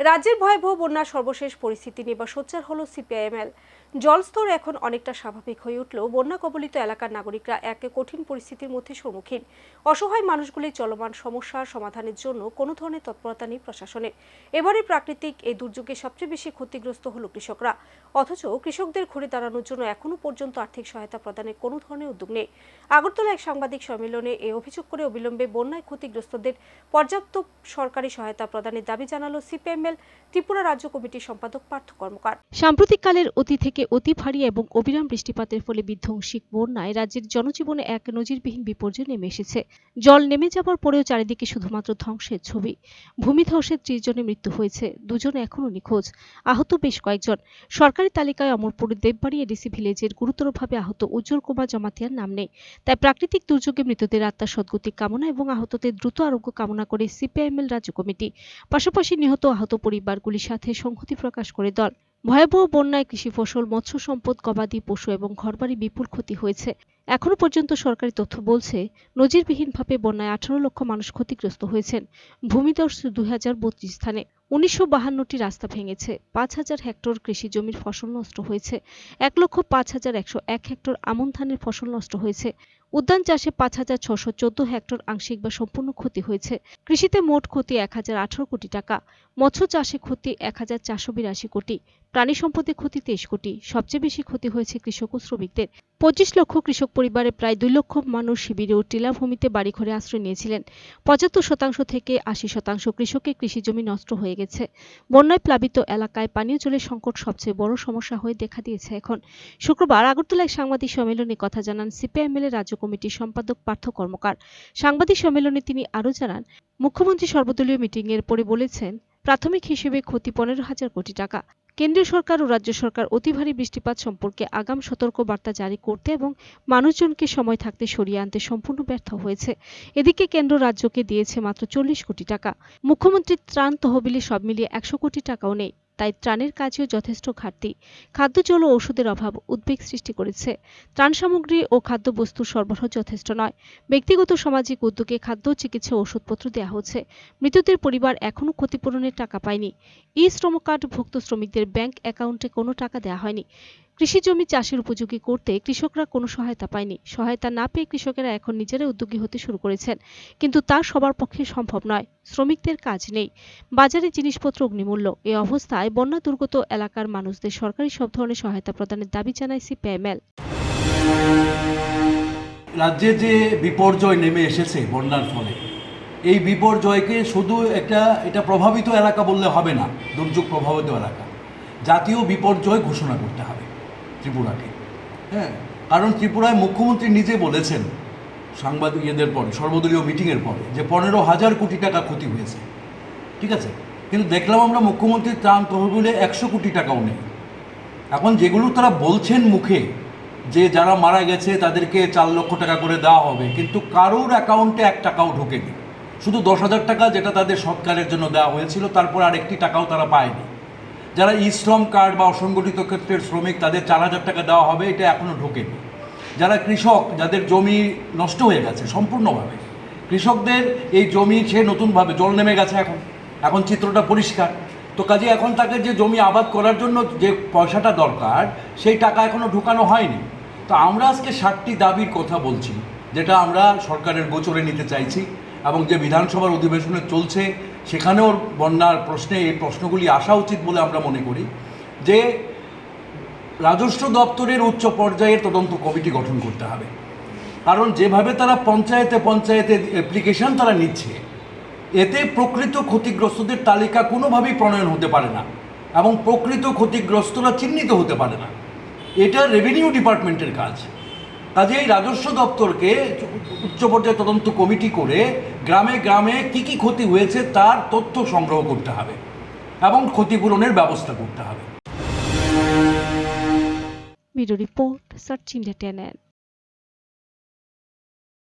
রাজ্যের ভয়াবহ বন্যার সর্বশেষ পরিস্থিতি নিয়ে বা সোচ্চার হল সিপিআইএমএল। জলস্তর এখন অনেকটা স্বাভাবিক হয়ে উঠলেও বন্যা কবলিত এলাকার নাগরিকরা এক কঠিন পরিস্থিতির মধ্যে সম্মুখীন। অসহায় মানুষগুলির চলমান সমস্যার সমাধানের জন্য কোনো ধরনের তৎপরতা নেই প্রশাসনের। এবারে প্রাকৃতিক এই দুর্যোগে সবচেয়ে বেশি ক্ষতিগ্রস্ত হল কৃষকরা। অথচ কৃষকদের ঘুরে দাঁড়ানোর জন্য এখনও পর্যন্ত আর্থিক সহায়তা প্রদানের কোনো ধরনের উদ্যোগ নেই। আগরতলা এক সাংবাদিক সম্মেলনে এই অভিযোগ করে অবিলম্বে বন্যায় ক্ষতিগ্রস্তদের পর্যাপ্ত সরকারি সহায়তা প্রদানের দাবি জানালো সিপিএমএল ত্রিপুরা রাজ্য কমিটির সম্পাদক পার্থ কর্মকার। সাম্প্রতিককালের অতি থেকে অতি ভারী এবং অবিরাম বৃষ্টিপাতের ফলে বিধ্বংসী বন্যায় রাজ্যের জনজীবনে এক নজিরবিহীন বিপর্যয় নেমে এসেছে। জল নেমে যাওয়ার পরেও চারিদিকে শুধুমাত্র ধ্বংসের ছবি। ভূমিধ্বসে ত্রিশ জনের মৃত্যু হয়েছে, দুজন এখনও নিখোঁজ, আহত বেশ কয়েকজন। সরকারি তালিকায় অমরপুর দেববাড়ি এডিসি ভিলেজের গুরুতরভাবে আহত উজ্জ্বল কুমার জমাতিয়ার নাম নেই। তাই প্রাকৃতিক দুর্যোগে মৃতদের আত্মার সদ্গতি কামনা এবং আহতদের দ্রুত আরোগ্য কামনা করে সিপিআইএমএল রাজ্য কমিটি, পাশাপাশি নিহত আহত পরিবারগুলির সাথে সংহতি প্রকাশ করে দল। ভয়াবহ বন্যায় কৃষি ফসল, মৎস্য সম্পদ, গবাদি পশু এবং ঘরবাড়ি বিপুল ক্ষতি হয়েছে। এখনও পর্যন্ত সরকারি তথ্য বলছে, নজিরবিহীনভাবে বন্যায় আঠারো লক্ষ মানুষ ক্ষতিগ্রস্ত হয়েছেন। ভূমিধস দুই হাজার বত্রিশ স্থানে উনিশশো বাহান্নটি রাস্তা ভেঙেছে, পাঁচ হাজার হেক্টর কৃষি জমির ফসল নষ্ট হয়েছে, এক লক্ষ পাঁচ হাজার একশো এক হেক্টর আমন ধানের ফসল নষ্ট হয়েছে। উদ্যান চাষে পাঁচ হাজার ছশো চোদ্দ হেক্টর আংশিক বা সম্পূর্ণ ক্ষতি হয়েছে। কৃষিতে মোট ক্ষতি এক হাজার আঠারো কোটি টাকা, মৎস্য চাষে ক্ষতি এক হাজার চারশো বিরাশি কোটি, প্রাণী সম্পদে ক্ষতি তেইশ কোটি, সবচেয়ে বেশি ক্ষতি হয়েছে কৃষক ও শ্রমিকদের। পঁচিশ লক্ষ কৃষক পরিবারে প্রায় দুই লক্ষ মানুষ শিবিরে ও টিলাভূমিতে বাড়িঘরে আশ্রয় নিয়েছিলেন। পঁচাত্তর শতাংশ থেকে আশি শতাংশ কৃষকের কৃষি জমি নষ্ট হয়ে গেছে। বন্যায় প্লাবিত এলাকায় পানীয় জলের সংকট সবচেয়ে বড় সমস্যা হয়ে দেখা দিয়েছে এখন। শুক্রবার আগরতলায় সাংবাদিক সম্মেলনে কথা জানান সিপিআইএমএল এর রাজ্য কমিটির সম্পাদক, পার্থ কর্মকার। সাংবাদিক সম্মেলনে তিনি আরও জানান, মুখ্যমন্ত্রী সর্বদলীয় মিটিংয়ের পরে বলেছেন, প্রাথমিক হিসেবে ক্ষতি পনেরো হাজার কোটি টাকা। কেন্দ্রীয় সরকার ও রাজ্য সরকার অতি ভারী বৃষ্টিপাত সম্পর্কে আগাম সতর্ক বার্তা জারি করতে এবং মানুষজনকে সময় থাকতে সরিয়ে আনতে সম্পূর্ণ ব্যর্থ হয়েছে। এদিকে কেন্দ্র রাজ্যকে দিয়েছে মাত্র চল্লিশ কোটি টাকা। মুখ্যমন্ত্রীর ত্রাণ তহবিলে সব মিলিয়ে একশো কোটি টাকাও নেই। তাই ত্রাণের কাজেও যথেষ্ট ঘাটতি। খাদ্য, জল ও ওষুধের অভাব উদ্বেগ সৃষ্টি করেছে। ত্রাণ সামগ্রী ও খাদ্যবস্তুর সরবরাহ যথেষ্ট নয়। ব্যক্তিগত সামাজিক উদ্যোগে খাদ্য চিকিৎসা ওষুধপত্র দেওয়া হচ্ছে। মৃতদের পরিবার এখনও ক্ষতিপূরণের টাকা পায়নি। ই শ্রম কার্ড ভুক্ত শ্রমিকদের ব্যাংক অ্যাকাউন্টে কোনো টাকা দেওয়া হয়নি। কৃষি জমি চাষের উপযোগী করতে কৃষকরা কোনো সহায়তা পায়নি। সহায়তা না পেয়ে কৃষকেরা এখন নিজেরাই উদ্যোগী হতে শুরু করেছেন। কিন্তু তা সবার পক্ষে সম্ভব নয়। শ্রমিকদের কাজ নেই। বাজারে জিনিসপত্র অগ্নিমূল্য। এই অবস্থায় বন্যা দুর্গত এলাকার মানুষদের সরকারি সব ধরনের সহায়তা প্রদানের দাবি জানায় সিপিআইএমএল রাজ্যে যে বিপর্যয় নেমে এসেছে বন্যার ফলে, এই বিপর্যয়কে শুধু একটা, এটা প্রভাবিত এলাকা বললে হবে না, দুর্যোগ প্রভাবিত এলাকা। জাতীয় বিপর্যয় ঘোষণা করতে হবে। ত্রিপুরাকে। হ্যাঁ কারণ ত্রিপুরায় মুখ্যমন্ত্রী নিজে বলেছেন সাংবাদিক ইয়েদের পরে, সর্বদলীয় মিটিংয়ের পরে, যে পনেরো হাজার কোটি টাকা ক্ষতি হয়েছে। ঠিক আছে? কিন্তু দেখলাম আমরা মুখ্যমন্ত্রীর ত্রাণ তহবিলে একশো কোটি টাকাও নেই। এখন যেগুলো তারা বলছেন মুখে, যে যারা মারা গেছে তাদেরকে চার লক্ষ টাকা করে দেওয়া হবে, কিন্তু কারোর অ্যাকাউন্টে এক টাকাও ঢোকেনি। শুধু দশ হাজার টাকা যেটা তাদের সৎকারের জন্য দেওয়া হয়েছিল, তারপর আর একটি টাকাও তারা পায়নি। যারা ই শ্রম কার্ড বা অসংগঠিত ক্ষেত্রের শ্রমিক, তাদের চার হাজার টাকা দেওয়া হবে, এটা এখনও ঢোকেনি। যারা কৃষক, যাদের জমি নষ্ট হয়ে গেছে সম্পূর্ণভাবে, কৃষকদের এই জমি সে নতুনভাবে জল নেমে গেছে এখন। এখন চিত্রটা পরিষ্কার। তো কাজে এখন তাকে যে জমি আবাদ করার জন্য যে পয়সাটা দরকার, সেই টাকা এখনও ঢুকানো হয়নি। তো আমরা আজকে ষাটটি দাবির কথা বলছি। যেটা আমরা সরকারের গোচরে নিতে চাইছি এবং যে বিধানসভার অধিবেশনে চলছে, সেখানেও বন্যার প্রশ্নে এই প্রশ্নগুলি আসা উচিত বলে আমরা মনে করি, যে রাজস্ব দপ্তরের উচ্চ পর্যায়ের তদন্ত কমিটি গঠন করতে হবে। কারণ যেভাবে তারা পঞ্চায়েতে পঞ্চায়েতে অ্যাপ্লিকেশন তারা নিচ্ছে, এতে প্রকৃত ক্ষতিগ্রস্তদের তালিকা কোনোভাবেই প্রণয়ন হতে পারে না এবং প্রকৃত ক্ষতিগ্রস্তরা চিহ্নিত হতে পারে না। এটা রেভিনিউ ডিপার্টমেন্টের কাজ। কাজেই রাজস্ব দপ্তরকে উচ্চ পর্যায়ে তদন্ত কমিটি করে গ্রামে গ্রামে কি কি ক্ষতি হয়েছে তার তথ্য সংগ্রহ করতে হবে এবং ক্ষতিপূরণের ব্যবস্থা করতে হবে। Report, search India